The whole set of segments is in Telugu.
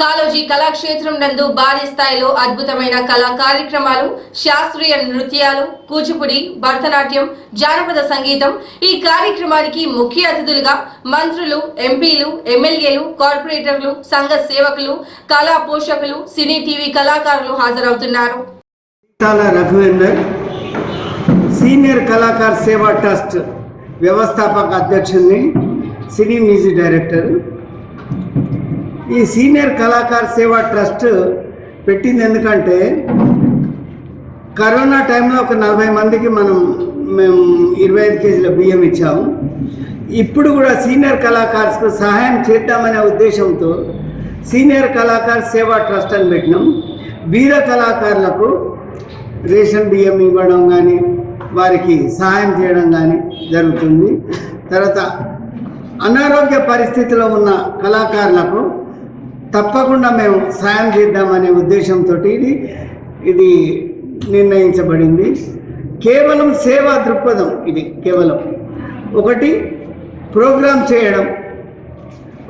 కాలోజీ కళాక్షేత్రం నందు భారీ స్థాయిలో అద్భుతమైన కళా కార్యక్రమాలు శాస్త్రీయ నృత్యాలు కూచిపుడి భరతనాట్యం జానపద సంగీతం ఈ కార్యక్రమానికి ముఖ్య అతిథులుగా మంత్రులు ఎంపీలు ఎమ్మెల్యేలు కార్పొరేటర్లు సంఘ సేవకులు కళా పోషకులు సినీ టీవీ కళాకారులు హాజరవుతున్నారు. సీనియర్ కళాకార్ సేవా ట్రస్ట్ వ్యవస్థాపక అధ్యక్షుడిని సినీ మ్యూజిక్ డైరెక్టర్ ఈ సీనియర్ కళాకార సేవా ట్రస్ట్ పెట్టింది ఎందుకంటే కరోనా టైంలో ఒక నలభై మందికి మనం మేము ఇరవై ఐదు కేజీల బియ్యం ఇచ్చాము. ఇప్పుడు కూడా సీనియర్ కళాకారులకు సహాయం చేద్దామనే ఉద్దేశంతో సీనియర్ కళాకార సేవా ట్రస్ట్ అని పెట్టినాం. వీర కళాకారులకు రేషన్ బియ్యం ఇవ్వడం కానీ వారికి సహాయం చేయడం కానీ జరుగుతుంది. తర్వాత అనారోగ్య పరిస్థితిలో ఉన్న కళాకారులకు తప్పకుండా మేము సాయం చేద్దామనే ఉద్దేశంతో ఇది ఇది నిర్ణయించబడింది. కేవలం సేవా దృక్పథం ఇది కేవలం. ఒకటి ప్రోగ్రామ్ చేయడం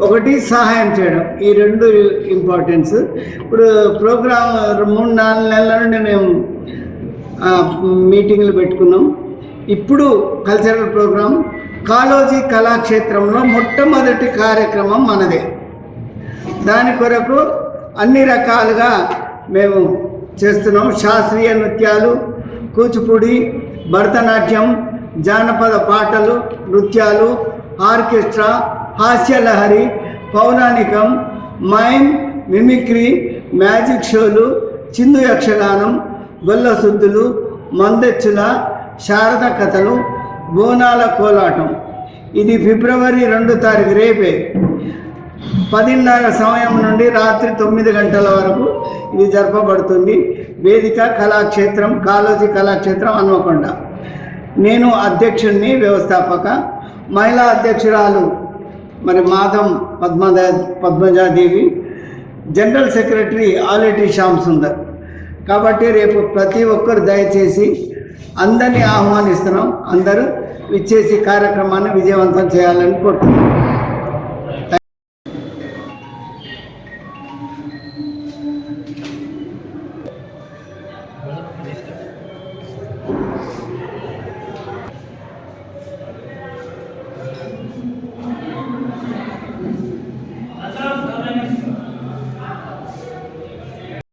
ఒకటి సహాయం చేయడం ఈ రెండు ఇంపార్టెన్స్. ఇప్పుడు ప్రోగ్రామ్ మూడు నాలుగు నెలల నుండి మేము మీటింగ్లు పెట్టుకున్నాం. ఇప్పుడు కల్చరల్ ప్రోగ్రామ్ కాలోజీ కళాక్షేత్రంలో మొట్టమొదటి కార్యక్రమం మనదే. దాని కొరకు అన్ని రకాలుగా మేము చేస్తున్నాం. శాస్త్రీయ నృత్యాలు కూచిపూడి భరతనాట్యం జానపద పాటలు నృత్యాలు ఆర్కెస్ట్రా హాస్యలహరి పౌరాణికం మైమ్ మిమిక్రీ మ్యాజిక్ షోలు చిందు యక్షగానం గొల్లసుద్దులు మందెచ్చుల శారద కథలు బోనాల కోలాటం. ఇది ఫిబ్రవరి రెండు తారీఖు రేపే. పదిన్నర సమయం నుండి రాత్రి తొమ్మిది గంటల వరకు ఇది జరపబడుతుంది. వేదిక కళాక్షేత్రం కాలోజీ కళాక్షేత్రం హన్మకొండ. నేను అధ్యక్షుడిని వ్యవస్థాపక. మహిళా అధ్యక్షురాలు మరి మాధం పద్మదా Padmaja Devi. General secretary Aleti Shyam Sundar. కాబట్టి రేపు ప్రతి ఒక్కరు దయచేసి అందరినీ ఆహ్వానిస్తున్నాం. అందరూ ఇచ్చేసి కార్యక్రమాన్ని విజయవంతం చేయాలని కోరుతున్నాం.